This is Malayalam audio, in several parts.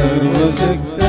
sarılacak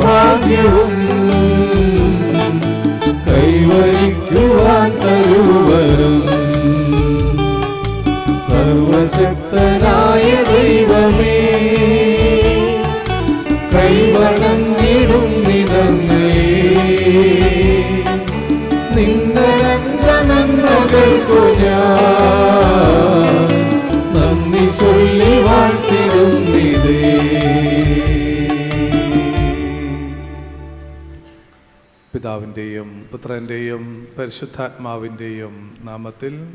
Bhagyo പുത്രന്റെയും പരിശുദ്ധാത്മാവിന്റെയും നാമത്തിൽ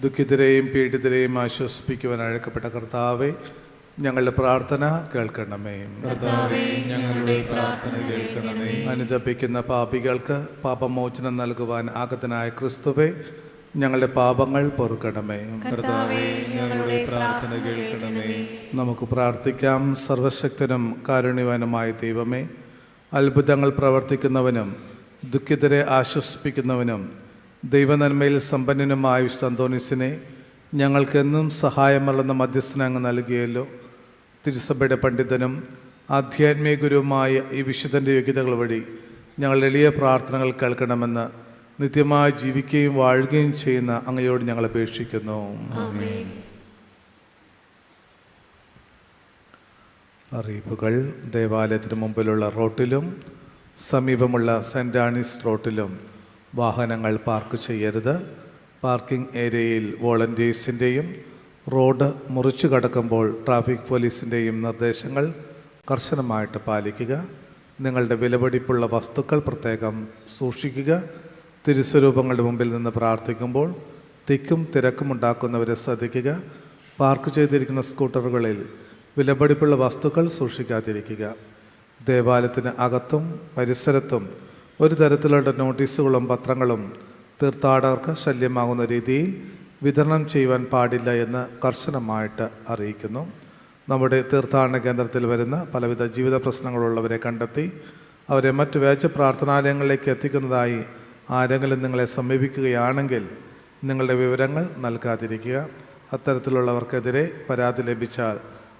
ദുഃഖിതരെയും പീഡിതരെയും ആശ്വസിപ്പിക്കുവാൻ അഴക്കപ്പെട്ട കർത്താവെ ഞങ്ങളുടെ പ്രാർത്ഥന കേൾക്കണമേ. ഞങ്ങളുടെ പ്രാർത്ഥന കേൾക്കണമേ. അനുതപിക്കുന്ന പാപികൾക്ക് പാപമോചനം നൽകുവാൻ ആഗതനായ ക്രിസ്തുവെ ഞങ്ങളുടെ പാപങ്ങൾ പൊറുക്കണമേ. ഞങ്ങളുടെ പ്രാർത്ഥന കേൾക്കണമേ. നമുക്ക് പ്രാർത്ഥിക്കാം. സർവശക്തനും കാരുണ്യവാനുമായ ദൈവമേ അത്ഭുതങ്ങൾ പ്രവർത്തിക്കുന്നവനും ദുഃഖിതരെ ആശ്വസിപ്പിക്കുന്നവനും ദൈവനന്മയിൽ സമ്പന്നനുമായ വിശുദ്ധന്തോണിസിനെ ഞങ്ങൾക്കെന്നും സഹായമല്ലെന്ന മധ്യസ്ഥന അങ്ങ് നൽകിയല്ലോ. തിരുസഭയുടെ പണ്ഡിതനും ആധ്യാത്മിക ഗുരുവുമായ ഈ വിശുദ്ധന്റെ യോഗ്യതകൾ വഴി ഞങ്ങൾ എളിയ പ്രാർത്ഥനകൾ കേൾക്കണമെന്ന് നിത്യമായി ജീവിക്കുകയും വാഴുകയും ചെയ്യുന്ന അങ്ങയോട് ഞങ്ങൾ അപേക്ഷിക്കുന്നു. അറിയിപ്പുകൾ ദേവാലയത്തിന് മുമ്പിലുള്ള റോട്ടിലും സമീപമുള്ള സെന്റ് ആണീസ് റോട്ടിലും വാഹനങ്ങൾ പാർക്ക് ചെയ്യരുത്. പാർക്കിംഗ് ഏരിയയിൽ വോളണ്ടിയേഴ്സിന്റെയും റോഡ് മുറിച്ചു കടക്കുമ്പോൾ ട്രാഫിക് പോലീസിന്റെയും നിർദ്ദേശങ്ങൾ കർശനമായിട്ട് പാലിക്കുക. നിങ്ങളുടെ വിലപിടിപ്പുള്ള വസ്തുക്കൾ പ്രത്യേകം സൂക്ഷിക്കുക. തിരുസ്വരൂപങ്ങളുടെ മുമ്പിൽ നിന്ന് പ്രാർത്ഥിക്കുമ്പോൾ തിക്കും തിരക്കും ഉണ്ടാക്കുന്നവരെ ശ്രദ്ധിക്കുക. പാർക്ക് ചെയ്തിരിക്കുന്ന സ്കൂട്ടറുകളിൽ വിലപിടിപ്പുള്ള വസ്തുക്കൾ സൂക്ഷിക്കാതിരിക്കുക. ദേവാലയത്തിന് അകത്തും പരിസരത്തും ഒരു തരത്തിലുള്ള നോട്ടീസുകളും പത്രങ്ങളും തീർത്ഥാടകർക്ക് ശല്യമാകുന്ന രീതിയിൽ വിതരണം ചെയ്യുവാൻ പാടില്ല എന്ന് കർശനമായിട്ട് അറിയിക്കുന്നു. നമ്മുടെ തീർത്ഥാടന കേന്ദ്രത്തിൽ വരുന്ന പലവിധ ജീവിത പ്രശ്നങ്ങളുള്ളവരെ കണ്ടെത്തി അവരെ മറ്റ് വേച്ച പ്രാർത്ഥനാലയങ്ങളിലേക്ക് എത്തിക്കുന്നതായി ആരെങ്കിലും നിങ്ങളെ സമീപിക്കുകയാണെങ്കിൽ നിങ്ങളുടെ വിവരങ്ങൾ നൽകാതിരിക്കുക. അത്തരത്തിലുള്ളവർക്കെതിരെ പരാതി ലഭിച്ചാൽ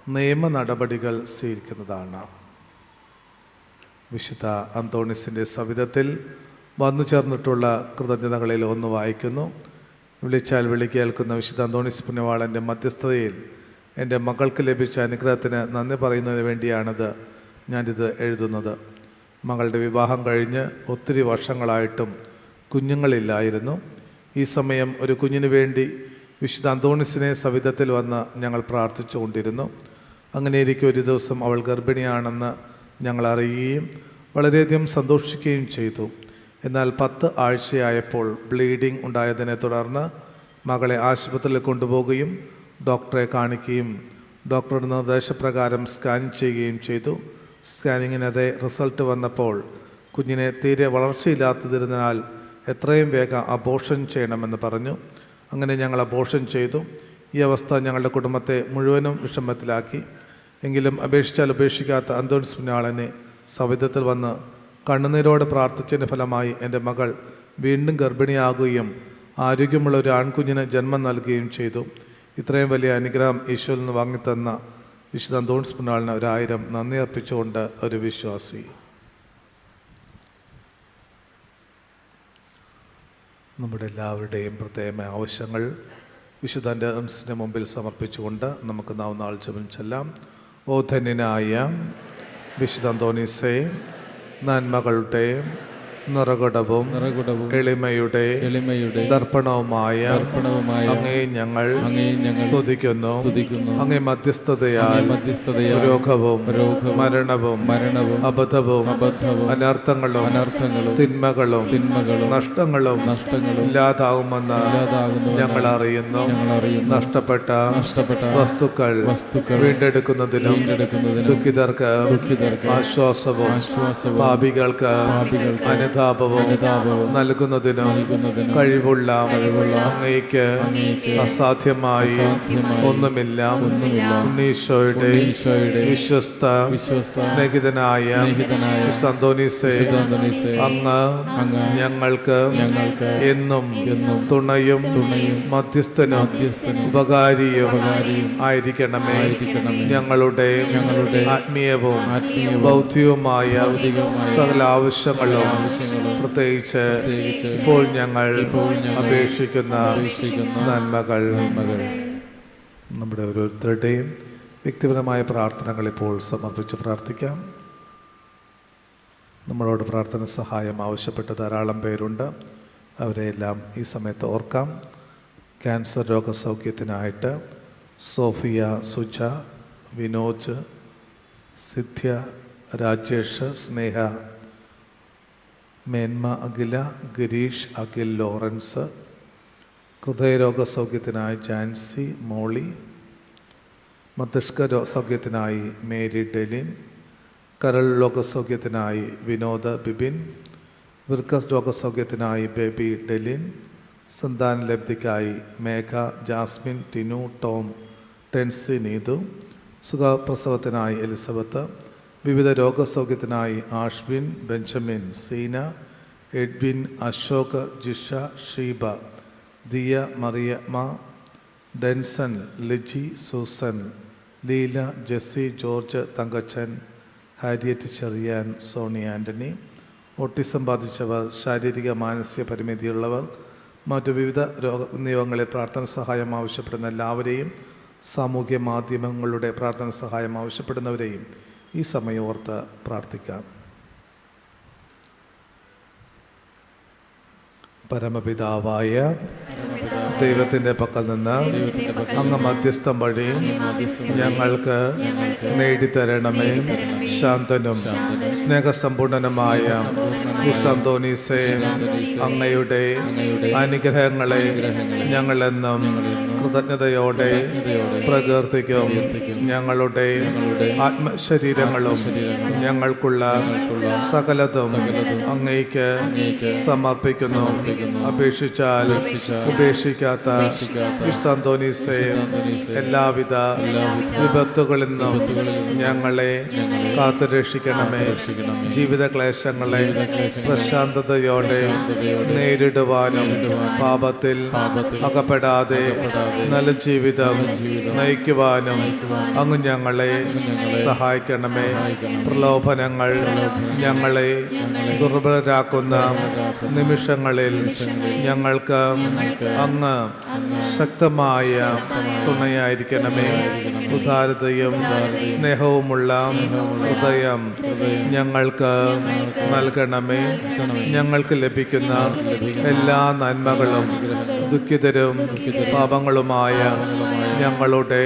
നിയമ നടപടികൾ സ്വീകരിക്കുന്നതാണ്. വിശുദ്ധ അന്തോണിസിന്റെ സവിധത്തിൽ വന്നു ചേർന്നിട്ടുള്ള കൃതജ്ഞതകളിൽ ഒന്ന് വായിക്കുന്നു. വിളിച്ചാൽ വിളി കേൾക്കുന്ന വിശുദ്ധ അന്തോണിസ് പുണ്യവാളന്റെ മധ്യസ്ഥതയിൽ എന്റെ മകൾക്ക് ലഭിച്ച അനുഗ്രഹത്തിന് നന്ദി പറയുന്നതിന് വേണ്ടിയാണിത് ഞാനിത് എഴുതുന്നത്. മകളുടെ വിവാഹം കഴിഞ്ഞ് ഒത്തിരി വർഷങ്ങളായിട്ടും കുഞ്ഞുങ്ങളില്ലായിരുന്നു. ഈ സമയം ഒരു കുഞ്ഞിന് വേണ്ടി വിശുദ്ധ അന്തോണിസിനെ സവിധത്തിൽ വന്ന് ഞങ്ങൾ പ്രാർത്ഥിച്ചുകൊണ്ടിരുന്നു. ഇരിക്കും ഒരു ദിവസം അവൾ ഗർഭിണിയാണെന്ന് ഞങ്ങൾ അറിയുകയും വളരെയധികം സന്തോഷിക്കുകയും ചെയ്തു. എന്നാൽ പത്ത് ആഴ്ചയായപ്പോൾ ബ്ലീഡിംഗ് ഉണ്ടായതിനെ തുടർന്ന് മകളെ ആശുപത്രിയിൽ കൊണ്ടുപോകുകയും ഡോക്ടറെ കാണിക്കുകയും ഡോക്ടറുടെ നിർദ്ദേശപ്രകാരം സ്കാൻ ചെയ്യുകയും ചെയ്തു. സ്കാനിങ്ങിനതെ റിസൾട്ട് വന്നപ്പോൾ കുഞ്ഞിനെ തീരെ വളർച്ചയില്ലാത്തതിരുന്നാൽ എത്രയും വേഗം അബോഷൻ ചെയ്യണമെന്ന് പറഞ്ഞു. അങ്ങനെ ഞങ്ങൾ അബോഷൻ ചെയ്തു. ഈ അവസ്ഥ ഞങ്ങളുടെ കുടുംബത്തെ മുഴുവനും വിഷമത്തിലാക്കി. എങ്കിലും അപേക്ഷിച്ചാൽ ഉപേക്ഷിക്കാത്ത അന്തോണിസ് പുണ്യാളനെ സവിധത്തിൽ വന്ന് കണ്ണുനീരോടെ പ്രാർത്ഥിച്ചതിന്റെ ഫലമായി എന്റെ മകൾ വീണ്ടും ഗർഭിണിയാകുകയും ആരോഗ്യമുള്ള ഒരു ആൺകുഞ്ഞിന് ജന്മം നൽകുകയും ചെയ്തു. ഇത്രയും വലിയ അനുഗ്രഹം ഈശോയിൽ നിന്ന് വാങ്ങിത്തന്ന വിശുദ്ധ അന്തോണിസ് പുണ്യാളിന് ഒരായിരം നന്ദി അർപ്പിച്ചുകൊണ്ട് ഒരു വിശ്വാസി. നമ്മുടെ എല്ലാവരുടെയും പ്രത്യേക ആവശ്യങ്ങൾ വിശുദ്ധന്റെ മുമ്പിൽ സമർപ്പിച്ചുകൊണ്ട് നമുക്ക് നാം നാൾ ജപം ചെല്ലാം. ഓ ധന്യനായ വിശുദ്ധ അന്തോണീസേ നന്മകളുടെ നിറകുടവും എളിമയുടെ എളിമയുടെ ദർപ്പണവുമായ അങ്ങേ ഞങ്ങൾ സ്തുതിക്കുന്നു. അങ്ങേ മധ്യസ്ഥതയാൽ രോഗവും മരണവും മരണവും അബദ്ധവും അനർത്ഥങ്ങളും അനർത്ഥങ്ങളും തിന്മകളും തിന്മകളും നഷ്ടങ്ങളും നഷ്ടങ്ങളും ഇല്ലാതാകുമെന്ന് ഞങ്ങൾ അറിയുന്നു. നഷ്ടപ്പെട്ട നഷ്ടപ്പെട്ട വസ്തുക്കൾ വസ്തുക്കൾ വീണ്ടെടുക്കുന്നതിനും ദുഃഖിതർക്ക് ആശ്വാസവും ആശ്വാസവും പാപികൾക്ക് പാപികൾക്ക് അനുതാപവും നൽകുന്നതിനും കഴിവുള്ള അങ്ങേക്ക് അസാധ്യമായി ഒന്നുമില്ല. ഉണ്ണീശോയുടെ വിശ്വസ്ത സ്നേഹിതനായ സന്തോനിസെ അങ്ങ് ഞങ്ങൾക്ക് എന്നും തുണയും മധ്യസ്ഥനും ഉപകാരിയും ആയിരിക്കണമേ. ഞങ്ങളുടെ ആത്മീയവും ബൗദ്ധികവുമായ സകല ആവശ്യങ്ങളും പ്രത്യേകിച്ച് ഇപ്പോൾ ഞങ്ങൾ അപേക്ഷിക്കുന്ന നന്മകൾ. നമ്മുടെ ഓരോരുത്തരുടെയും വ്യക്തിപരമായ പ്രാർത്ഥനകൾ ഇപ്പോൾ സമർപ്പിച്ച് പ്രാർത്ഥിക്കാം. നമ്മളോട് പ്രാർത്ഥന സഹായം ആവശ്യപ്പെട്ട് ധാരാളം പേരുണ്ട്. അവരെയെല്ലാം ഈ സമയത്ത് ഓർക്കാം. ക്യാൻസർ രോഗസൗഖ്യത്തിനായിട്ട് സോഫിയ സുജ വിനോജ് സിദ്ധ്യ രാജേഷ് സ്നേഹ മേന്മ അഖില ഗിരീഷ് അഖിൽ ലോറൻസ് ഹൃദയരോഗ സൗഖ്യത്തിനായി ജാൻസി മോളി മസ്തിഷ്ക സൗഖ്യത്തിനായി മേരി ഡെലിൻ കരൾ രോഗസൗഖ്യത്തിനായി വിനോദ് ബിബിൻ വിർക്കസ് രോഗസൗഖ്യത്തിനായി ബേബി ഡെലിൻ സന്താന ലബ്ധിക്കായി മേഘ ജാസ്മിൻ ടിനു ടോം ടെൻസി നീതു സുഖപ്രസവത്തിനായി എലിസബത്ത് വിവിധ രോഗസൗഖ്യത്തിനായി Ashwin Benjamin Seena Edwin Ashok Jisha Sheeba Diya Mariamma Denson Liji Susan Leela Jessy George Thankachan Harriet Cherian Sony Antony autism ബാധിച്ചവർ ശാരീരിക മാനസിക പരിമിതിയുള്ളവർ മറ്റു വിവിധ രോഗ നിയമങ്ങളെ പ്രാർത്ഥന സഹായം ആവശ്യപ്പെടുന്ന എല്ലാവരെയും സാമൂഹ്യ മാധ്യമങ്ങളുടെ പ്രാർത്ഥന സഹായം ആവശ്യപ്പെടുന്നവരെയും ഈ സമയം ഓർത്ത് പ്രാർത്ഥിക്കാം. പരമപിതാവായ ദൈവത്തിന്റെ പക്കൽ നിന്ന് അങ്ങ് മധ്യസ്ഥം വഴി ഞങ്ങൾക്ക് നേടിത്തരണമേ. ശാന്തനും സ്നേഹസമ്പൂർണനുമായ അങ്ങയുടെ അനുഗ്രഹങ്ങളെ ഞങ്ങളെന്നും കൃതജ്ഞതയോടെ പ്രകീർത്തിക്കും ഞങ്ങളുടെ ആത്മശരീരങ്ങളും ഞങ്ങൾക്കുള്ള സകലതും അങ്ങേക്ക് സമർപ്പിക്കുന്നു. അപേക്ഷിച്ചാൽ ഉപേക്ഷിക്കാത്ത വിസ്തന്തോനീസെ എല്ലാവിധ വിപത്തുകളിൽ നിന്നും ഞങ്ങളെ കാത്തുരക്ഷിക്കണമേ. ജീവിത ക്ലേശങ്ങളെ പ്രശാന്തതയോടെ നേരിടുവാനും പാപത്തിൽ അകപ്പെടാതെ നല്ല ജീവിതം നയിക്കുവാനും അങ്ങ് ഞങ്ങളെ സഹായിക്കണമേ. പ്രലോഭനങ്ങൾ ഞങ്ങളെ ദുർബലരാക്കുന്ന നിമിഷങ്ങളിൽ ഞങ്ങൾക്ക് അങ്ങ് ശക്തമായ തുണയായിരിക്കണമേ. ഉദാരതയും സ്നേഹവുമുള്ള ഹൃദയം ഞങ്ങൾക്ക് നൽകണമേ. ഞങ്ങൾക്ക് ലഭിക്കുന്ന എല്ലാ നന്മകളും ദുഃഖിതരും പാപങ്ങളുമായ ഞങ്ങളുടെ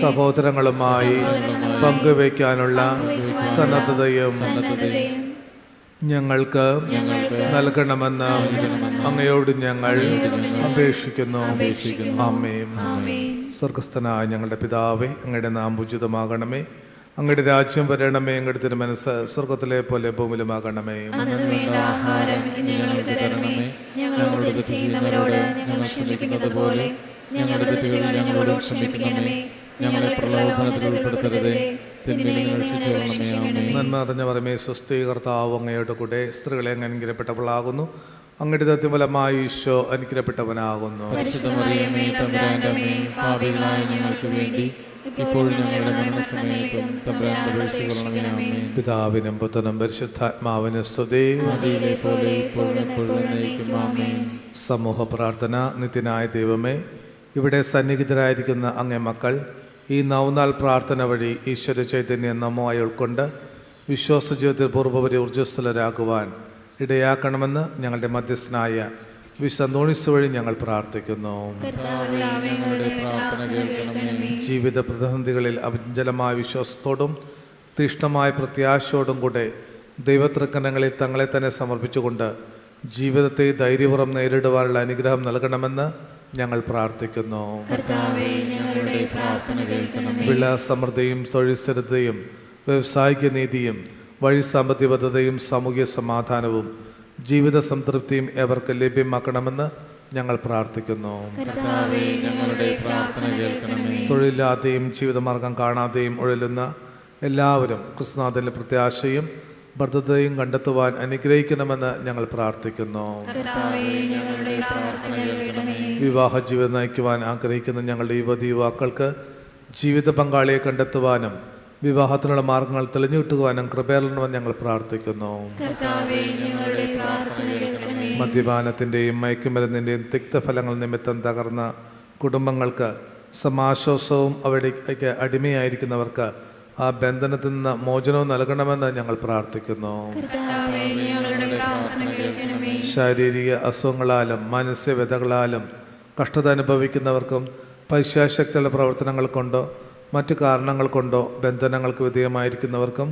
സഹോദരങ്ങളുമായി പങ്കുവയ്ക്കാനുള്ള സന്നദ്ധതയും ഞങ്ങൾക്ക് നൽകണമെന്ന് അങ്ങയോട് ഞങ്ങൾ അപേക്ഷിക്കുന്നു. അമ്മയും സ്വർഗസ്ഥനായ ഞങ്ങളുടെ പിതാവേ അങ്ങയുടെ നാം ഉചിതമാകണമേ അങ്ങയുടെ രാജ്യം വരണമേ അങ്ങയുടെ തിരുമനസ് സ്വർഗത്തിലെ പോലെ ഭൂമിലുമാകണമേ അന്നു വേണ്ട ആഹാരം ഇന്ന് തരണമേ. ഞങ്ങളോട് തെറ്റ് ചെയ്യുന്നവരോട് ഞങ്ങൾ ക്ഷമിക്കുന്നത് പോലെ ഞങ്ങളുടെ തെറ്റുകൾ ഞങ്ങളോട് ക്ഷമിക്കണമേ ഞങ്ങളെ പ്രലോഭനത്തിൽ ഉൾപ്പെടുത്തരുതേ. തിന്മയിൽ ഞങ്ങളെ രക്ഷിക്കണമേ. നന്മ അറിഞ്ഞ പറമേ സ്വസ്തി കർത്താവ് അങ്ങയുടെ കൂടെ സ്ത്രീകളെ അങ്ങ് അനുഗ്രഹപ്പെട്ടവളാകുന്നു അങ്ങയുടെ ദത്യഫലമായി ഈശോ അനുഗ്രഹപ്പെട്ടവനാകുന്നു ഞങ്ങൾക്ക് വേണ്ടി പിതാവിനും പുത്രനും പരിശുദ്ധാത്മാവിന് സ്തുതി. സമൂഹ പ്രാർത്ഥന നിത്യനായ ദൈവമേ ഇവിടെ സന്നിഹിതരായിരിക്കുന്ന അങ്ങേ മക്കൾ ഈ നവനാൾ പ്രാർത്ഥന വഴി ഈശ്വര ചൈതന്യം നമ്മമായി ഉൾക്കൊണ്ട് വിശ്വാസ ജീവിതത്തിൽ പൂർവപരി ഊർജസ്വലരാകുവാൻ ഇടയാക്കണമെന്ന് ഞങ്ങളുടെ മധ്യസ്ഥനായ വിശന്തോണിസ് വഴി ഞങ്ങൾ പ്രാർത്ഥിക്കുന്നു. കർത്താവേ ഞങ്ങളുടെ പ്രാർത്ഥന കേൾക്കണമേ. ജീവിത പ്രതിസന്ധികളിൽ അഭിജലമായ വിശ്വാസത്തോടും തീഷ്ണമായ പ്രത്യാശയോടും കൂടെ ദൈവതൃക്കണങ്ങളിൽ തങ്ങളെ തന്നെ സമർപ്പിച്ചുകൊണ്ട് ജീവിതത്തെ ധൈര്യപുറം നേരിടുവാനുള്ള അനുഗ്രഹം നൽകണമെന്ന് ഞങ്ങൾ പ്രാർത്ഥിക്കുന്നു. കർത്താവേ ഞങ്ങളുടെ പ്രാർത്ഥന കേൾക്കണമേ. വിള സമൃദ്ധിയും തൊഴിൽ സ്ഥിരതയും വ്യവസായിക നീതിയും വഴി സാമ്പത്തിക ബദ്ധതയും സാമൂഹ്യ സമാധാനവും ജീവിത സംതൃപ്തിയും അവർക്ക് ലഭ്യമാക്കണമെന്ന് ഞങ്ങൾ പ്രാർത്ഥിക്കുന്നു. തൊഴിലില്ലാതെയും ജീവിതമാർഗം കാണാതെയും ഉഴലുന്ന എല്ലാവരും കൃഷ്ണനാഥന്റെ പ്രത്യാശയും ബദ്ധതയും കണ്ടെത്തുവാൻ അനുഗ്രഹിക്കണമെന്ന് ഞങ്ങൾ പ്രാർത്ഥിക്കുന്നു. വിവാഹ ജീവിതം നയിക്കുവാൻ ആഗ്രഹിക്കുന്ന ഞങ്ങളുടെ യുവതി യുവാക്കൾക്ക് ജീവിത പങ്കാളിയെ കണ്ടെത്തുവാനും വിവാഹത്തിനുള്ള മാർഗങ്ങൾ തെളിഞ്ഞു കിട്ടുവാനും കൃപയറണമെന്ന് ഞങ്ങൾ പ്രാർത്ഥിക്കുന്നു. കർത്താവേ മയക്കുമരുന്നിന്റെയും മദ്യപാനത്തിന്റെയും മയക്കുമരുന്നിന്റെയും തിക്തഫലങ്ങൾ നിമിത്തം തകർന്ന കുടുംബങ്ങൾക്ക് സമാശ്വാസവും അവിടേക്ക് അടിമയായിരിക്കുന്നവർക്ക് ആ ബന്ധനത്തിൽ നിന്ന് മോചനവും നൽകണമെന്ന് ഞങ്ങൾ പ്രാർത്ഥിക്കുന്നു. ശാരീരിക അസുഖങ്ങളാലും മാനസ്യവ്യതകളാലും കഷ്ടത അനുഭവിക്കുന്നവർക്കും പൈശാശക്തിയുള്ള പ്രവർത്തനങ്ങൾ കൊണ്ടോ മറ്റു കാരണങ്ങൾ കൊണ്ടോ ബന്ധനങ്ങൾക്ക് വിധേയമായിരിക്കുന്നവർക്കും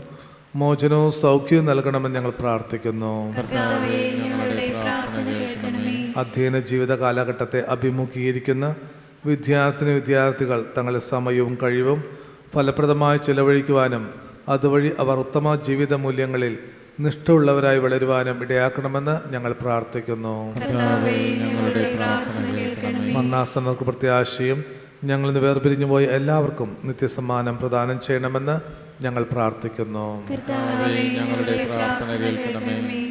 മോചനവും സൗഖ്യവും നൽകണമെന്ന് ഞങ്ങൾ പ്രാർത്ഥിക്കുന്നു. അധ്യയന ജീവിത കാലഘട്ടത്തെ അഭിമുഖീകരിക്കുന്ന വിദ്യാർത്ഥിനി വിദ്യാർത്ഥികൾ തങ്ങളുടെ സമയവും കഴിവും ഫലപ്രദമായി ചെലവഴിക്കുവാനും അതുവഴി അവർ ഉത്തമ ജീവിത മൂല്യങ്ങളിൽ നിഷ്ഠയുള്ളവരായി വളരുവാനും ഇടയാക്കണമെന്ന് ഞങ്ങൾ പ്രാർത്ഥിക്കുന്നു. മണ്ണാസനർക്ക് പ്രത്യാശയും ഞങ്ങളിൽ നിന്ന് വേർപിരിഞ്ഞു പോയ എല്ലാവർക്കും നിത്യസമ്മാനം പ്രദാനം ചെയ്യണമെന്ന് ഞങ്ങൾ പ്രാർത്ഥിക്കുന്നു.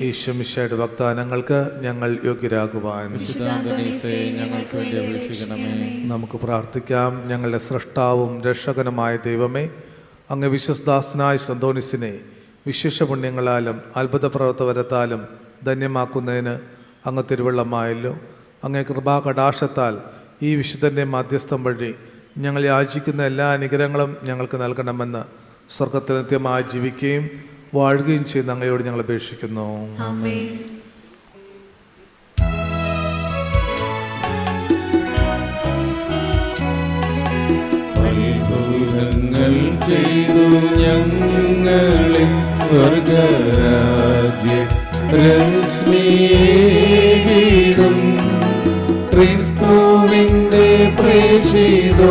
ഈശ്വമിഷയുടെ വാഗ്ദാനങ്ങൾക്ക് ഞങ്ങൾ യോഗ്യരാകുവാൻ. നമുക്ക് പ്രാർത്ഥിക്കാം. ഞങ്ങളുടെ സൃഷ്ടാവും രക്ഷകനുമായ ദൈവമേ അങ്ങ് വിശ്വസ്ദാസനായ സന്തോണിസിനെ വിശേഷ പുണ്യങ്ങളാലും അത്ഭുത പ്രവർത്തവരത്താലും ധന്യമാക്കുന്നതിന് അങ്ങ് തിരുവള്ളമായല്ലോ. അങ്ങേ കൃപാകടാശത്താൽ ഈ വിശുദ്ധന്റെ മാധ്യസ്ഥം വഴി ഞങ്ങൾ യാചിക്കുന്ന എല്ലാ അനുഗ്രഹങ്ങളും ഞങ്ങൾക്ക് നൽകണമെന്ന് സ്വർഗത്തിൽ നിത്യമായി ജീവിക്കുകയും വാഴുകയും ചെയ്യുന്ന അങ്ങയോട് ഞങ്ങൾ അപേക്ഷിക്കുന്നു. ചെയ്തു ഞങ്ങളെ സ്വർഗരാജ്യ രശ്മിയേകിടും ക്രിസ്തുവിന്റെ പ്രേഷിതോത്തമ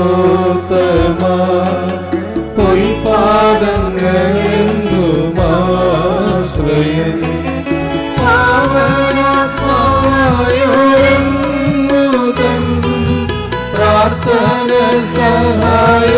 പൊൽപാദങ്ങളെന്നുമാശ്രയം പാവനാത്മായോരമുതൻ പ്രാർത്ഥന സഹായ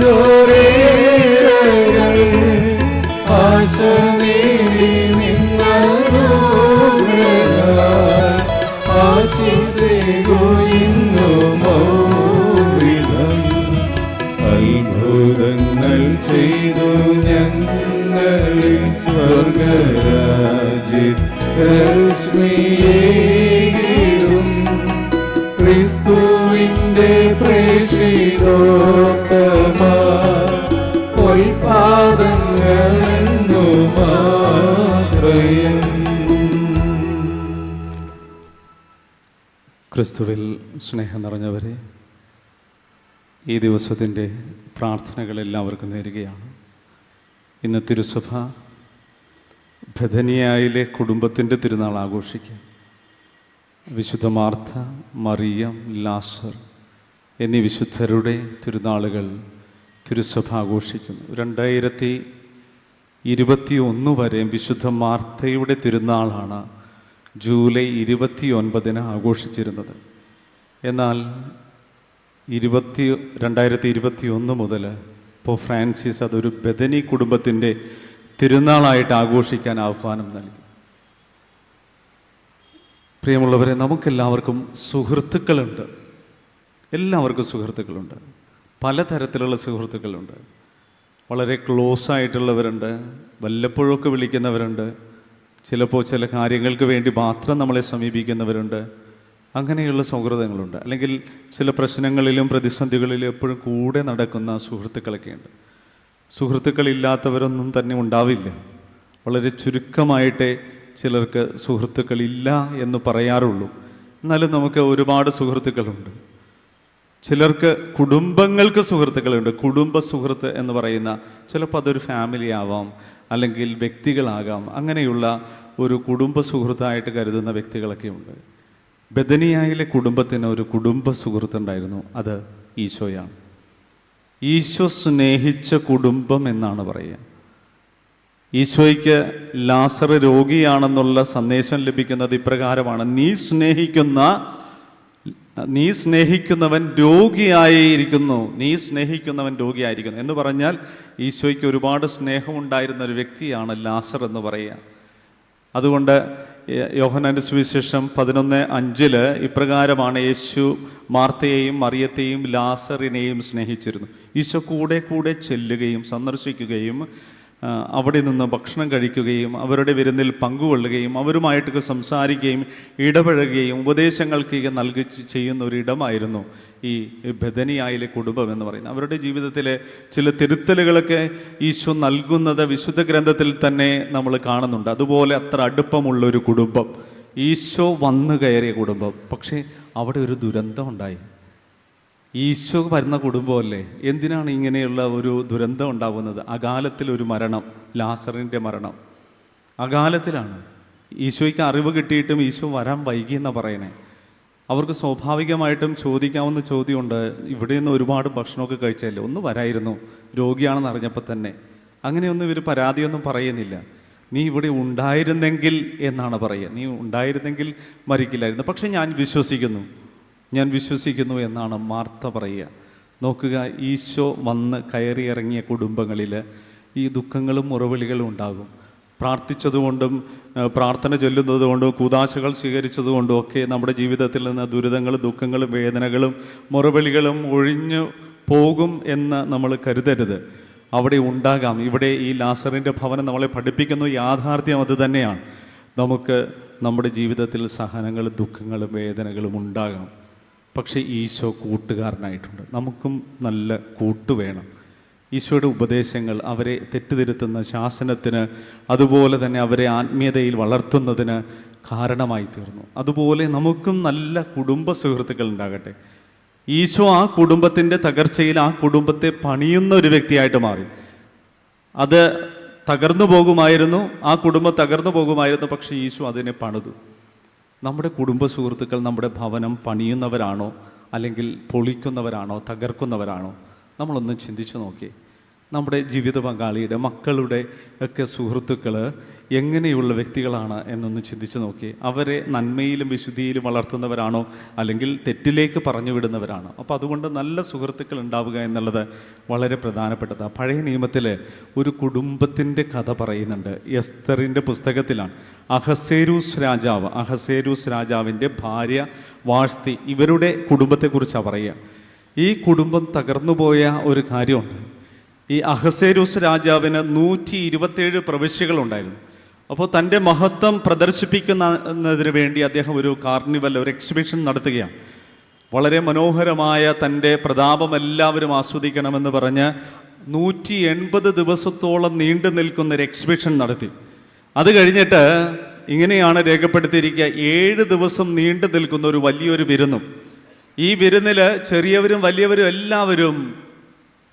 പാദമാശ്രയിച്ചോരേകൾ ആശ നേടി നിന്നൂഗ്രഹാൽ ആശിസേകുന്നു മൗവിധം അത്ഭുതങ്ങൾ ചെയ്തു ഞങ്ങളിൽ സ്വർഗരാജ്യ രശ്മിയേകിടും ക്രിസ്തുവിൽ സ്നേഹം നിറഞ്ഞവരെ ഈ ദിവസത്തിന്റെ പ്രാർത്ഥനകൾ എല്ലാവർക്കും നേരുകയാണ്. ഇന്ന് തിരുസഭ ബഥനിയായിലെ കുടുംബത്തിന്റെ തിരുനാൾ ആഘോഷിക്കുക വിശുദ്ധ മാർത്ത മറിയം ലാസർ എന്നീ വിശുദ്ധരുടെ തിരുനാളുകൾ തിരുസഭ ആഘോഷിക്കുന്നു. രണ്ടായിരത്തി ഇരുപത്തി ഒന്ന് വരെ വിശുദ്ധ മാർത്തയുടെ തിരുനാളാണ് ജൂലൈ ഇരുപത്തി ഒൻപതിന് ആഘോഷിച്ചിരുന്നത്. എന്നാൽ ഇരുപത്തി രണ്ടായിരത്തി ഇരുപത്തി ഒന്ന് മുതൽ ഇപ്പോൾ ഫ്രാൻസിസ് അതൊരു ബദനി കുടുംബത്തിന്റെ തിരുനാളായിട്ട് ആഘോഷിക്കാൻ ആഹ്വാനം നൽകി. പ്രിയമുള്ളവരെ നമുക്കെല്ലാവർക്കും സുഹൃത്തുക്കളുണ്ട്. എല്ലാവർക്കും സുഹൃത്തുക്കളുണ്ട്. പലതരത്തിലുള്ള സുഹൃത്തുക്കളുണ്ട്. വളരെ ക്ലോസ് ആയിട്ടുള്ളവരുണ്ട് വല്ലപ്പോഴൊക്കെ വിളിക്കുന്നവരുണ്ട്. ചിലപ്പോൾ ചില കാര്യങ്ങൾക്ക് വേണ്ടി മാത്രം നമ്മളെ സമീപിക്കുന്നവരുണ്ട്. അങ്ങനെയുള്ള സൗഹൃദങ്ങളുണ്ട്. അല്ലെങ്കിൽ ചില പ്രശ്നങ്ങളിലും പ്രതിസന്ധികളിലും എപ്പോഴും കൂടെ നടക്കുന്ന സുഹൃത്തുക്കളൊക്കെ ഉണ്ട്. സുഹൃത്തുക്കളില്ലാത്തവരൊന്നും തന്നെ ഉണ്ടാവില്ല. വളരെ ചുരുക്കമായിട്ടേ ചിലർക്ക് സുഹൃത്തുക്കളില്ല എന്ന് പറയാറുള്ളൂ. എന്നാലും നമുക്ക് ഒരുപാട് സുഹൃത്തുക്കളുണ്ട്. ചിലർക്ക് കുടുംബങ്ങൾക്ക് സുഹൃത്തുക്കളുണ്ട്. കുടുംബ സുഹൃത്ത് എന്ന് പറയുന്ന ചിലപ്പോൾ അതൊരു ഫാമിലി ആവാം അല്ലെങ്കിൽ വ്യക്തികളാകാം. അങ്ങനെയുള്ള ഒരു കുടുംബ സുഹൃത്തായിട്ട് കരുതുന്ന വ്യക്തികളൊക്കെയുണ്ട് ബദനിയായിലെ കുടുംബത്തിന് ഒരു കുടുംബ സുഹൃത്തുണ്ടായിരുന്നു. അത് ഈശോയാണ്. ഈശോ സ്നേഹിച്ച കുടുംബം എന്നാണ് പറയുക. ഈശോയ്ക്ക് ലാസർ രോഗിയാണെന്നുള്ള സന്ദേശം ലഭിക്കുന്നത് ഇപ്രകാരമാണ്. നീ സ്നേഹിക്കുന്ന നീ സ്നേഹിക്കുന്നവൻ രോഗിയായിരിക്കുന്നു. നീ സ്നേഹിക്കുന്നവൻ രോഗിയായിരിക്കുന്നു. എന്ന് പറഞ്ഞാൽ ഈശോയ്ക്ക് ഒരുപാട് സ്നേഹമുണ്ടായിരുന്ന ഒരു വ്യക്തിയാണ് ലാസർ എന്ന് പറയുക. അതുകൊണ്ട് യോഹനാന്റെ സുവിശേഷം പതിനൊന്ന് അഞ്ചിൽ ഇപ്രകാരമാണ് യേശു മാർത്തയെയും മറിയത്തെയും ലാസറിനെയും സ്നേഹിച്ചിരുന്നു. ഈശോ കൂടെ കൂടെ ചെല്ലുകയും സന്ദർശിക്കുകയും അവിടെ നിന്ന് ഭക്ഷണം കഴിക്കുകയും അവരുടെ വിരുന്നിൽ പങ്കുകൊള്ളുകയും അവരുമായിട്ടൊക്കെ സംസാരിക്കുകയും ഇടപഴകുകയും ഉപദേശങ്ങൾക്ക് നൽകി ചെയ്യുന്ന ഒരു ഇടമായിരുന്നു ഈ ബദനിയായിലെ കുടുംബം എന്ന് പറയുന്നത്. അവരുടെ ജീവിതത്തിലെ ചില തിരുത്തലുകളൊക്കെ ഈശോ നൽകുന്നത് വിശുദ്ധ ഗ്രന്ഥത്തിൽ തന്നെ നമ്മൾ കാണുന്നുണ്ട്. അതുപോലെ അത്ര അടുപ്പമുള്ള ഒരു കുടുംബം. ഈശോ വന്നു കയറിയ കുടുംബം. പക്ഷേ അവിടെ ഒരു ദുരന്തം ഉണ്ടായി. ഈശോ വരുന്ന കുടുംബമല്ലേ? എന്തിനാണ് ഇങ്ങനെയുള്ള ഒരു ദുരന്തം ഉണ്ടാകുന്നത് അകാലത്തിൽ ഒരു മരണം ലാസറിന്റെ മരണം. അകാലത്തിലാണ്. ഈശോയ്ക്ക് അറിവ് കിട്ടിയിട്ടും ഈശോ വരാൻ വൈകി എന്നാണ് പറയണേ. അവർക്ക് സ്വാഭാവികമായിട്ടും ചോദിക്കാവുന്ന ചോദ്യമുണ്ട്. ഇവിടെ നിന്ന് ഒരുപാട് ഭക്ഷണമൊക്കെ കഴിച്ചല്ലേ ഒന്ന് വരായിരുന്നു. രോഗിയാണെന്ന് അറിഞ്ഞപ്പോൾ തന്നെ. അങ്ങനെയൊന്നും ഇവർ പരാതിയൊന്നും പറയുന്നില്ല. നീ ഇവിടെ ഉണ്ടായിരുന്നെങ്കിൽ എന്നാണ് പറയുക. നീ ഉണ്ടായിരുന്നെങ്കിൽ മരിക്കില്ലായിരുന്നു. പക്ഷെ ഞാൻ വിശ്വസിക്കുന്നു. ഞാൻ വിശ്വസിക്കുന്നു എന്നാണ് മാർത്ത പറയുക. നോക്കുക ഈശോ വന്ന് കയറിയിറങ്ങിയ കുടുംബങ്ങളിൽ ഈ ദുഃഖങ്ങളും മുറവിളികളും ഉണ്ടാകും. പ്രാർത്ഥിച്ചതുകൊണ്ടും പ്രാർത്ഥന ചൊല്ലുന്നതുകൊണ്ടും കൂതാശകൾ സ്വീകരിച്ചതുകൊണ്ടും ഒക്കെ നമ്മുടെ ജീവിതത്തിൽ നിന്ന് ദുരിതങ്ങളും ദുഃഖങ്ങളും വേദനകളും മുറവിളികളും ഒഴിഞ്ഞു പോകും എന്ന് നമ്മൾ കരുതരുത്. അവിടെ ഉണ്ടാകാം. ഇവിടെ ഈ ലാസറിന്റെ ഭവനം നമ്മളെ പഠിപ്പിക്കുന്നു യാഥാർത്ഥ്യം അത് തന്നെയാണ്. നമുക്ക് നമ്മുടെ ജീവിതത്തിൽ സഹനങ്ങളും ദുഃഖങ്ങളും വേദനകളും ഉണ്ടാകാം. പക്ഷേ ഈശോ കൂട്ടുകാരനായിട്ടുണ്ട്. നമുക്കും നല്ല കൂട്ട് വേണം. ഈശോയുടെ ഉപദേശങ്ങൾ അവരെ തെറ്റുതിരുത്തുന്ന ശാസനത്തിന് അതുപോലെ തന്നെ അവരെ ആത്മീയതയിൽ വളർത്തുന്നതിന് കാരണമായി തീർന്നു. അതുപോലെ നമുക്കും നല്ല കുടുംബ സുഹൃത്തുക്കൾ ഉണ്ടാകട്ടെ. ഈശോ ആ കുടുംബത്തിന്റെ തകർച്ചയിൽ ആ കുടുംബത്തെ പണിയുന്ന ഒരു വ്യക്തിയായിട്ട് മാറി. അത് തകർന്നു പോകുമായിരുന്നു ആ കുടുംബം തകർന്നു പോകുമായിരുന്നു പക്ഷേ ഈശോ അതിനെ പണിതു. നമ്മുടെ കുടുംബ സുഹൃത്തുക്കൾ നമ്മുടെ ഭവനം പണിയുന്നവരാണോ അല്ലെങ്കിൽ പൊളിക്കുന്നവരാണോ തകർക്കുന്നവരാണോ? നമ്മളൊന്ന് ചിന്തിച്ചു നോക്കി. നമ്മുടെ ജീവിത പങ്കാളിയുടെ മക്കളുടെ ഒക്കെ സുഹൃത്തുക്കൾ എങ്ങനെയുള്ള വ്യക്തികളാണ് എന്നൊന്ന് ചിന്തിച്ചു നോക്കി. അവരെ നന്മയിലും വിശുദ്ധിയിലും വളർത്തുന്നവരാണോ അല്ലെങ്കിൽ തെറ്റിലേക്ക് പറഞ്ഞു വിടുന്നവരാണോ അപ്പോൾ അതുകൊണ്ട് നല്ല സുഹൃത്തുക്കൾ ഉണ്ടാവുക എന്നുള്ളത് വളരെ പ്രധാനപ്പെട്ടതാണ് പഴയ നിയമത്തിൽ ഒരു കുടുംബത്തിന്റെ കഥ പറയുന്നുണ്ട്. എസ്തറിന്റെ പുസ്തകത്തിലാണ്. അഹസേരൂസ് രാജാവ് അഹസേരൂസ് രാജാവിന്റെ ഭാര്യ വാഴ്സ്തി ഇവരുടെ കുടുംബത്തെക്കുറിച്ചാണ് പറയുക. ഈ കുടുംബം തകർന്നുപോയ ഒരു കാര്യമുണ്ട്. ഈ അഹസേരൂസ് രാജാവിന് നൂറ്റി ഇരുപത്തേഴ് പ്രവിശ്യകളുണ്ടായിരുന്നു. അപ്പോൾ തന്റെ മഹത്വം പ്രദർശിപ്പിക്കുന്നതിന് വേണ്ടി അദ്ദേഹം ഒരു കാർണിവൽ ഒരു എക്സിബിഷൻ നടത്തുകയാണ്. വളരെ മനോഹരമായ തന്റെ പ്രതാപം എല്ലാവരും ആസ്വദിക്കണമെന്ന് പറഞ്ഞ് നൂറ്റി എൺപത് ദിവസത്തോളം നീണ്ടു നിൽക്കുന്ന ഒരു എക്സിബിഷൻ നടത്തി. അത് കഴിഞ്ഞിട്ട് ഇങ്ങനെയാണ് രേഖപ്പെടുത്തിയിരിക്കുക ഏഴ് ദിവസം നീണ്ടു നിൽക്കുന്ന ഒരു വലിയൊരു വിരുന്നും. ഈ വിരുന്നിൽ ചെറിയവരും വലിയവരും എല്ലാവരും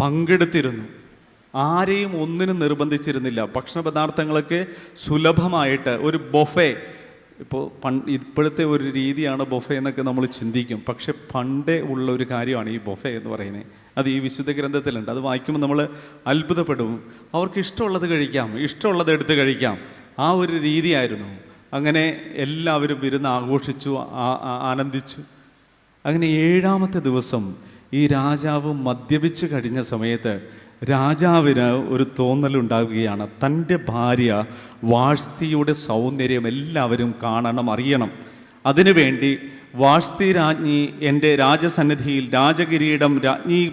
പങ്കെടുത്തിരുന്നു. ആരെയും ഒന്നിനും നിർബന്ധിച്ചിരുന്നില്ല. ഭക്ഷണ പദാർത്ഥങ്ങളൊക്കെ സുലഭമായിട്ട് ഒരു ബൊഫെ ഇപ്പോൾ പണ്ട് ഇപ്പോഴത്തെ ഒരു രീതിയാണ് ബൊഫെ എന്നൊക്കെ നമ്മൾ ചിന്തിക്കും. പക്ഷെ പണ്ടേ ഉള്ള ഒരു കാര്യമാണ് ഈ ബൊഫെ എന്ന് പറയുന്നത്. അത് ഈ വിശുദ്ധ ഗ്രന്ഥത്തിലുണ്ട്. അത് വായിക്കുമ്പോൾ നമ്മൾ അത്ഭുതപ്പെടും. അവർക്ക് ഇഷ്ടമുള്ളത് കഴിക്കാം ഇഷ്ടമുള്ളത് എടുത്ത് കഴിക്കാം. ആ ഒരു രീതിയായിരുന്നു. അങ്ങനെ എല്ലാവരും വിരുന്ന് ആഘോഷിച്ചു ആനന്ദിച്ചു. അങ്ങനെ ഏഴാമത്തെ ദിവസം ഈ രാജാവ് മദ്യപിച്ച് കഴിഞ്ഞ സമയത്ത് രാജാവിന് ഒരു തോന്നലുണ്ടാകുകയാണ്. തന്റെ ഭാര്യ വാഴ്സ്തിയുടെ സൗന്ദര്യം എല്ലാവരും കാണണം അറിയണം. അതിനുവേണ്ടി വാഴ്സ്തി രാജ്ഞി എന്റെ രാജസന്നിധിയിൽ രാജകിരീടം രാജ്ഞി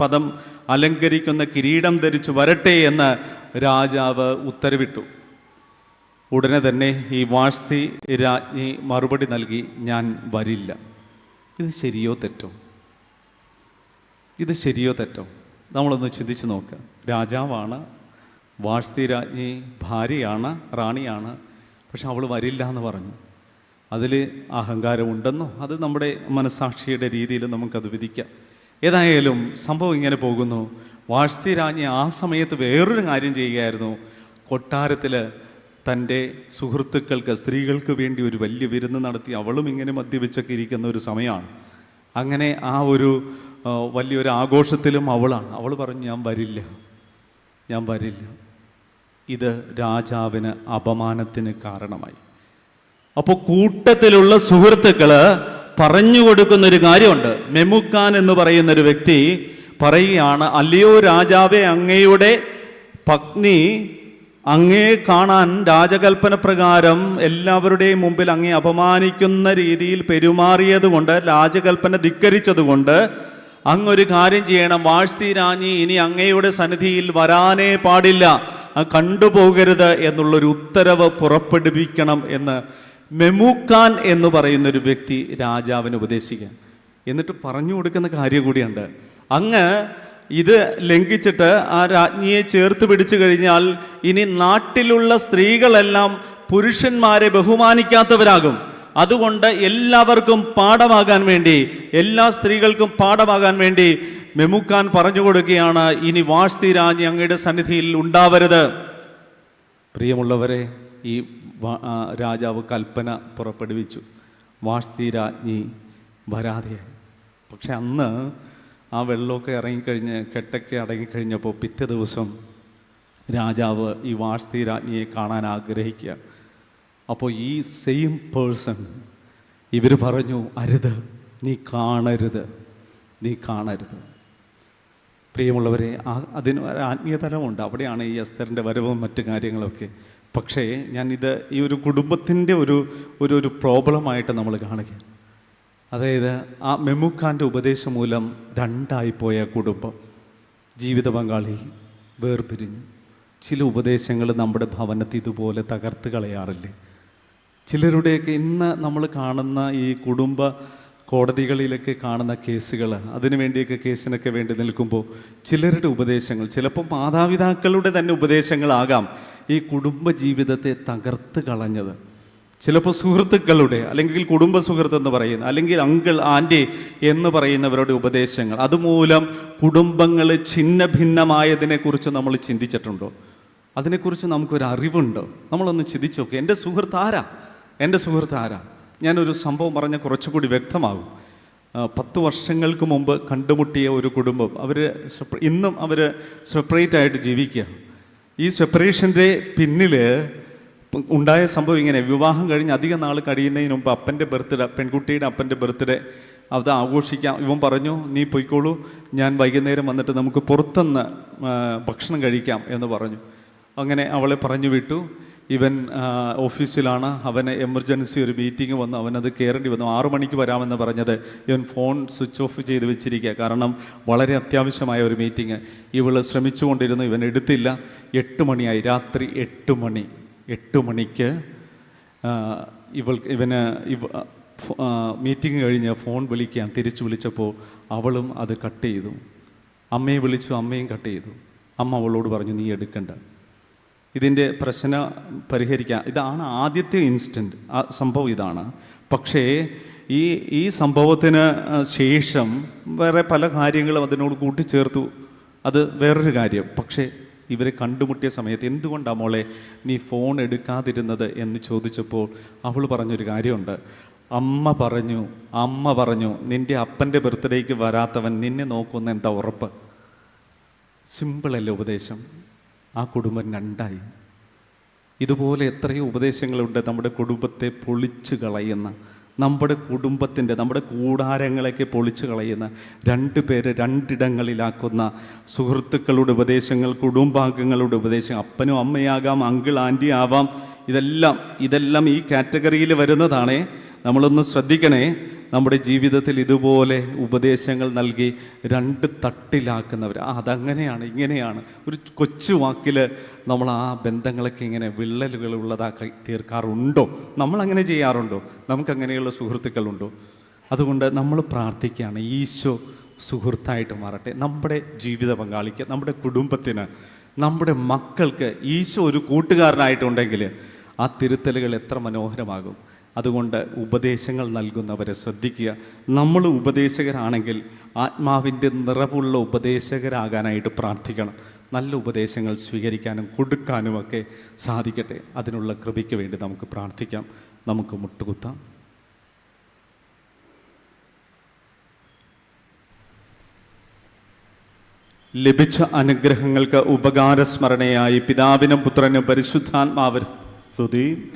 പദം അലങ്കരിക്കുന്ന കിരീടം ധരിച്ചു വരട്ടെ എന്ന് രാജാവ് ഉത്തരവിട്ടു. ഉടനെ തന്നെ ഈ വാഴ്സ്തി രാജ്ഞി മറുപടി നൽകി ഞാൻ വരില്ല. ഇത് ശരിയോ തെറ്റോ? ഇത് ശരിയോ തെറ്റോ? നമ്മളൊന്ന് ചിന്തിച്ച് നോക്കുക രാജാവാണ് വാഴ്സ്തി രാജ്ഞി ഭാര്യയാണ് റാണിയാണ്. പക്ഷെ അവൾ വരില്ല എന്ന് പറഞ്ഞു. അതിൽ അഹങ്കാരമുണ്ടെന്നോ? അത് നമ്മുടെ മനസാക്ഷിയുടെ രീതിയിൽ നമുക്കത് വിധിക്കാം. ഏതായാലും സംഭവം ഇങ്ങനെ പോകുന്നു. വാഴ്സ്തി രാജ്ഞി ആ സമയത്ത് വേറൊരു കാര്യം ചെയ്യുകയായിരുന്നു. കൊട്ടാരത്തിൽ തന്റെ സുഹൃത്തുക്കൾക്ക് സ്ത്രീകൾക്ക് വേണ്ടി ഒരു വലിയ വിരുന്ന് നടത്തി അവളും ഇങ്ങനെ മദ്യപിച്ചൊക്കെ ഇരിക്കുന്ന ഒരു സമയമാണ്. അങ്ങനെ ആ ഒരു വലിയൊരു ആഘോഷത്തിലും അവളാണ്. അവൾ പറഞ്ഞു ഞാൻ വരില്ല. ഞാൻ വരില്ല. ഇത് രാജാവിന് അപമാനത്തിന് കാരണമായി. അപ്പോൾ കൂട്ടത്തിലുള്ള സുഹൃത്തുക്കൾ പറഞ്ഞു കൊടുക്കുന്ന ഒരു കാര്യമുണ്ട്. മെമുക്കാൻ എന്ന് പറയുന്ന ഒരു വ്യക്തി പറയുകയാണ് അല്ലയോ രാജാവെ അങ്ങയുടെ പത്നി അങ്ങയെ കാണാൻ രാജകൽപ്പന പ്രകാരം എല്ലാവരുടെയും മുമ്പിൽ അങ്ങേ അപമാനിക്കുന്ന രീതിയിൽ പെരുമാറിയതുകൊണ്ട് രാജകൽപ്പന ധിക്കരിച്ചതുകൊണ്ട് അങ്ങൊരു കാര്യം ചെയ്യണം. വാഴ്ത്തി രാഞ്ഞി ഇനി അങ്ങയുടെ സന്നിധിയിൽ വരാനേ പാടില്ല. കണ്ടുപോകരുത് എന്നുള്ളൊരു ഉത്തരവ് പുറപ്പെടുവിക്കണം എന്ന് മെമൂക്കാൻ എന്ന് പറയുന്ന ഒരു വ്യക്തി രാജാവിന് ഉപദേശിക്കുക എന്നിട്ട് പറഞ്ഞു കൊടുക്കുന്ന കാര്യം കൂടിയുണ്ട്. അങ്ങ് ഇത് ലംഘിച്ചിട്ട് ആ രാജ്ഞിയെ ചേർത്ത് പിടിച്ചു കഴിഞ്ഞാൽ ഇനി നാട്ടിലുള്ള സ്ത്രീകളെല്ലാം പുരുഷന്മാരെ ബഹുമാനിക്കാത്തവരാകും. അതുകൊണ്ട് എല്ലാവർക്കും പാഠമാകാൻ വേണ്ടി എല്ലാ സ്ത്രീകൾക്കും പാഠമാകാൻ വേണ്ടി മെമുക്കാൻ പറഞ്ഞു കൊടുക്കുകയാണ്. ഇനി വാഷ്തി രാജ്ഞി അങ്ങയുടെ സന്നിധിയിൽ ഉണ്ടാവരുത്. പ്രിയമുള്ളവരെ ഈ രാജാവ് കൽപ്പന പുറപ്പെടുവിച്ചു. വാഷ്തി രാജ്ഞി വരാതെയായി. പക്ഷെ അന്ന് ആ വെള്ളമൊക്കെ ഇറങ്ങിക്കഴിഞ്ഞ് കെട്ടൊക്കെ അടങ്ങിക്കഴിഞ്ഞപ്പോൾ പിറ്റേ ദിവസം രാജാവ് ഈ വാഷ്തി രാജ്ഞിയെ കാണാൻ ആഗ്രഹിക്കുക. അപ്പോൾ ഈ സെയിം പേഴ്സൺ ഇവർ പറഞ്ഞു അരുത് നീ കാണരുത് നീ കാണരുത്. പ്രിയമുള്ളവരെ ആ അതിന് ആത്മീയതലമുണ്ട് ആത്മീയ തലമുണ്ട്. അവിടെയാണ് ഈ അസ്തറിന്റെ വരവും മറ്റു കാര്യങ്ങളൊക്കെ. പക്ഷേ ഞാൻ ഇത് ഈ ഒരു കുടുംബത്തിന്റെ ഒരു ഒരു ഒരു പ്രോബ്ലമായിട്ട് നമ്മൾ കാണുക. അതായത് ആ മെമുഖാന്റെ ഉപദേശം മൂലം രണ്ടായിപ്പോയ കുടുംബം ജീവിത പങ്കാളി വേർപിരിഞ്ഞു. ചില ഉപദേശങ്ങൾ നമ്മുടെ ഭവനത്തിൽ ഇതുപോലെ തകർത്ത് കളയാറില്ലേ? ചിലരുടെയൊക്കെ ഇന്ന് നമ്മൾ കാണുന്ന ഈ കുടുംബ കോടതികളിലൊക്കെ കാണുന്ന കേസുകൾ അതിനു വേണ്ടിയൊക്കെ കേസിനൊക്കെ വേണ്ടി നിൽക്കുമ്പോൾ ചിലരുടെ ഉപദേശങ്ങൾ ചിലപ്പോൾ മാതാപിതാക്കളുടെ തന്നെ ഉപദേശങ്ങളാകാം ഈ കുടുംബ ജീവിതത്തെ തകർത്ത് കളഞ്ഞത്. ചിലപ്പോൾ സുഹൃത്തുക്കളുടെ അല്ലെങ്കിൽ കുടുംബ സുഹൃത്ത് എന്ന് പറയുന്ന അല്ലെങ്കിൽ അങ്കിൾ ആന്റി എന്ന് പറയുന്നവരുടെ ഉപദേശങ്ങൾ അതുമൂലം കുടുംബങ്ങൾ ഛിന്ന ഭിന്നമായതിനെക്കുറിച്ച് നമ്മൾ ചിന്തിച്ചിട്ടുണ്ടോ? അതിനെക്കുറിച്ച് നമുക്കൊരു അറിവുണ്ടോ നമ്മളൊന്ന് ചിന്തിച്ചു നോക്കുക എന്റെ സുഹൃത്ത് ആരാ? എന്റെ സുഹൃത്ത് ആരാ? ഞാനൊരു സംഭവം പറഞ്ഞ കുറച്ചുകൂടി വ്യക്തമാകും. പത്ത് വർഷങ്ങൾക്ക് മുമ്പ് കണ്ടുമുട്ടിയ ഒരു കുടുംബം അവർ ഇന്നും അവർ സെപ്പറേറ്റ് ആയിട്ട് ജീവിക്കുക. ഈ സെപ്പറേഷന്റെ പിന്നിൽ ഉണ്ടായ സംഭവം ഇങ്ങനെ വിവാഹം കഴിഞ്ഞ് അധികം നാൾ കഴിയുന്നതിന് മുമ്പ് അപ്പന്റെ ബർത്ത്ഡേ പെൺകുട്ടിയുടെ അപ്പന്റെ ബർത്ത്ഡേ അത് ആഘോഷിക്കാം. ഇവൻ പറഞ്ഞു നീ പൊയ്ക്കോളൂ ഞാൻ വൈകുന്നേരം വന്നിട്ട് നമുക്ക് പുറത്തുനിന്ന് ഭക്ഷണം കഴിക്കാം എന്ന് പറഞ്ഞു. അങ്ങനെ അവളെ പറഞ്ഞു വിട്ടു. ഇവൻ ഓഫീസിലാണ്. അവന് എമർജൻസി ഒരു മീറ്റിംഗ് വന്നു. അവനത് കയറേണ്ടി വന്നു. ആറു മണിക്ക് വരാമെന്ന് പറഞ്ഞത് ഇവൻ ഫോൺ സ്വിച്ച് ഓഫ് ചെയ്ത് വെച്ചിരിക്കുക. കാരണം വളരെ അത്യാവശ്യമായ ഒരു മീറ്റിംഗ്. ഇവൾ ശ്രമിച്ചുകൊണ്ടിരുന്നു. ഇവൻ എടുത്തില്ല. എട്ട് മണിയായി. രാത്രി എട്ട് മണി. എട്ട് മണിക്ക് ഇവൾ ഇവന് ഇവ മീറ്റിംഗ് കഴിഞ്ഞ് ഫോൺ വിളിക്കാൻ തിരിച്ചു വിളിച്ചപ്പോൾ അവളും അത് കട്ട് ചെയ്തു. അമ്മയെ വിളിച്ചു. അമ്മയും കട്ട് ചെയ്തു. അമ്മ അവളോട് പറഞ്ഞു നീ എടുക്കണ്ട. ഇതിന്റെ പ്രശ്നം പരിഹരിക്കാം. ഇതാണ് ആദ്യത്തെ ഇൻസ്റ്റന്റ്. ആ സംഭവം ഇതാണ്. പക്ഷേ ഈ ഈ സംഭവത്തിന് ശേഷം വേറെ പല കാര്യങ്ങളും അതിനോട് കൂട്ടിച്ചേർത്തു. അത് വേറൊരു കാര്യം. പക്ഷേ ഇവരെ കണ്ടുമുട്ടിയ സമയത്ത് എന്തുകൊണ്ടാണ് മോളെ നീ ഫോൺ എടുക്കാതിരുന്നത് എന്ന് ചോദിച്ചപ്പോൾ അവൾ പറഞ്ഞൊരു കാര്യമുണ്ട്. അമ്മ പറഞ്ഞു അമ്മ പറഞ്ഞു നിന്റെ അപ്പന്റെ ബർത്ത്ഡേക്ക് വരാത്തവൻ നിന്നെ നോക്കുന്ന എന്താ ഉറപ്പ്? സിമ്പിളല്ലേ ഉപദേശം. ആ കുടുംബം രണ്ടായി. ഇതുപോലെ എത്രയോ ഉപദേശങ്ങളുണ്ട് നമ്മുടെ കുടുംബത്തെ പൊളിച്ചു കളയുന്ന നമ്മുടെ കുടുംബത്തിന്റെ നമ്മുടെ കൂടാരങ്ങളൊക്കെ പൊളിച്ചു കളയുന്ന രണ്ട് പേര് രണ്ടിടങ്ങളിലാക്കുന്ന സുഹൃത്തുക്കളുടെ ഉപദേശങ്ങൾ കുടുംബാംഗങ്ങളുടെ ഉപദേശം അപ്പനും അമ്മയാകാം അങ്കിൾ ആന്റി ആവാം ഇതെല്ലാം ഇതെല്ലാം ഈ കാറ്റഗറിയിൽ വരുന്നതാണേ. നമ്മളൊന്ന് ശ്രദ്ധിക്കണേ നമ്മുടെ ജീവിതത്തിൽ ഇതുപോലെ ഉപദേശങ്ങൾ നൽകി രണ്ട് തട്ടിലാക്കുന്നവർ. ആ അതങ്ങനെയാണ് ഇങ്ങനെയാണ്. ഒരു കൊച്ചു വാക്കിൽ നമ്മൾ ആ ബന്ധങ്ങളൊക്കെ ഇങ്ങനെ വിള്ളലുകൾ ഉള്ളതാക്കി തീർക്കാറുണ്ടോ? നമ്മളങ്ങനെ ചെയ്യാറുണ്ടോ? നമുക്കങ്ങനെയുള്ള സുഹൃത്തുക്കളുണ്ടോ? അതുകൊണ്ട് നമ്മൾ പ്രാർത്ഥിക്കുകയാണ് ഈശോ സുഹൃത്തായിട്ട് മാറട്ടെ. നമ്മുടെ ജീവിത പങ്കാളിക്ക് നമ്മുടെ കുടുംബത്തിന് നമ്മുടെ മക്കൾക്ക് ഈശോ ഒരു കൂട്ടുകാരനായിട്ടുണ്ടെങ്കിൽ ആ തിരുത്തലുകൾ എത്ര മനോഹരമാകും. അതുകൊണ്ട് ഉപദേശങ്ങൾ നൽകുന്നവരെ ശ്രദ്ധിക്കുക. നമ്മൾ ഉപദേശകരാണെങ്കിൽ ആത്മാവിന്റെ നിറവുള്ള ഉപദേശകരാകാനായിട്ട് പ്രാർത്ഥിക്കണം. നല്ല ഉപദേശങ്ങൾ സ്വീകരിക്കാനും കൊടുക്കാനുമൊക്കെ സാധിക്കട്ടെ. അതിനുള്ള കൃപയ്ക്ക് വേണ്ടി നമുക്ക് പ്രാർത്ഥിക്കാം. നമുക്ക് മുട്ടുകുത്താം. ലഭിച്ച അനുഗ്രഹങ്ങൾക്ക് ഉപകാരസ്മരണയായി പിതാവിനും പുത്രനും പരിശുദ്ധാത്മാവ് സ്തുതി.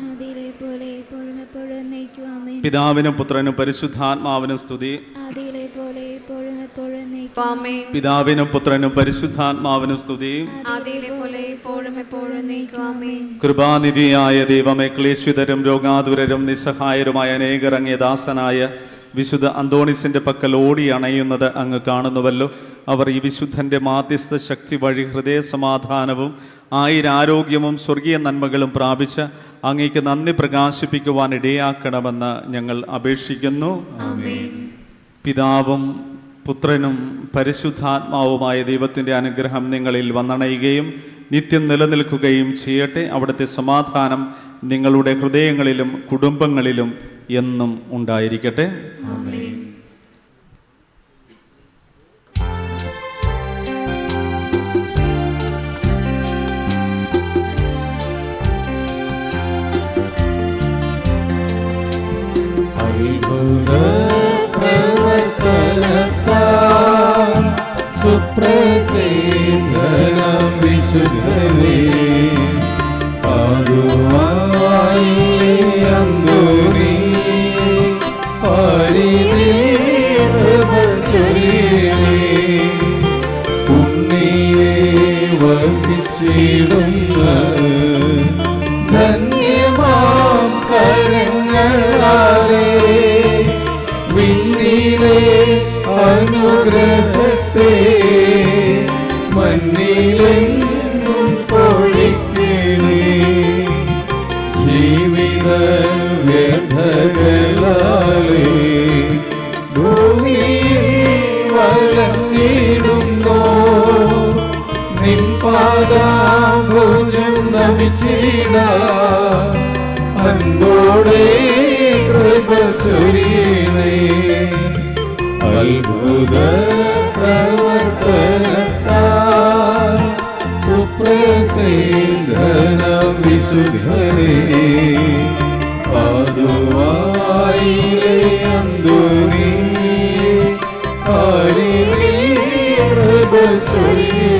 പിതാവിനും പുത്രനും പരിശുദ്ധാത്മാവിനും സ്തുതി. ആദിയിലെ പോലെ എപ്പോഴും എപ്പോഴും എന്നേക്കുവാമേ പിതാവിനും പുത്രനും പരിശുദ്ധാത്മാവിനും സ്തുതി. ആദിയിലെ പോലെ എപ്പോഴും എപ്പോഴും എന്നേക്കുവാമേ കൃപാനിധിയായ ദൈവമേ ക്ലേശിതരും രോഗാതുരരും നിസ്സഹായരുമായ അനേകറങ്ങിയ ദാസനായ വിശുദ്ധ അന്തോണിസിന്റെ പക്കൽ ഓടി അണയുന്നത് അങ്ങ് കാണുന്നുവല്ലോ. അവർ ഈ വിശുദ്ധന്റെ മാധ്യസ്ഥ ശക്തി വഴി ഹൃദയ സമാധാനവും ആയിരാരോഗ്യവും സ്വർഗീയ നന്മകളും പ്രാപിച്ച് അങ്ങേക്ക് നന്ദി പ്രകാശിപ്പിക്കുവാൻ ഇടയാക്കണമെന്ന് ഞങ്ങൾ അപേക്ഷിക്കുന്നു. പിതാവും പുത്രനും പരിശുദ്ധാത്മാവുമായ ദൈവത്തിന്റെ അനുഗ്രഹം നിങ്ങളിൽ വന്നണയുകയും നിത്യം നിലനിൽക്കുകയും ചെയ്യട്ടെ. അവിടുത്തെ സമാധാനം നിങ്ങളുടെ ഹൃദയങ്ങളിലും കുടുംബങ്ങളിലും എന്നും ഉണ്ടായിരിക്കട്ടെ. അൻപോടെ കൃപ ചൊരിയണേ. അത്ഭുത പ്രവർത്തനത്താൽ സുപ്രസേന്ധന വിശുദ്ധനേ. പാതുവായിലെ അന്തോനീ കൃപ ചൊരിയേ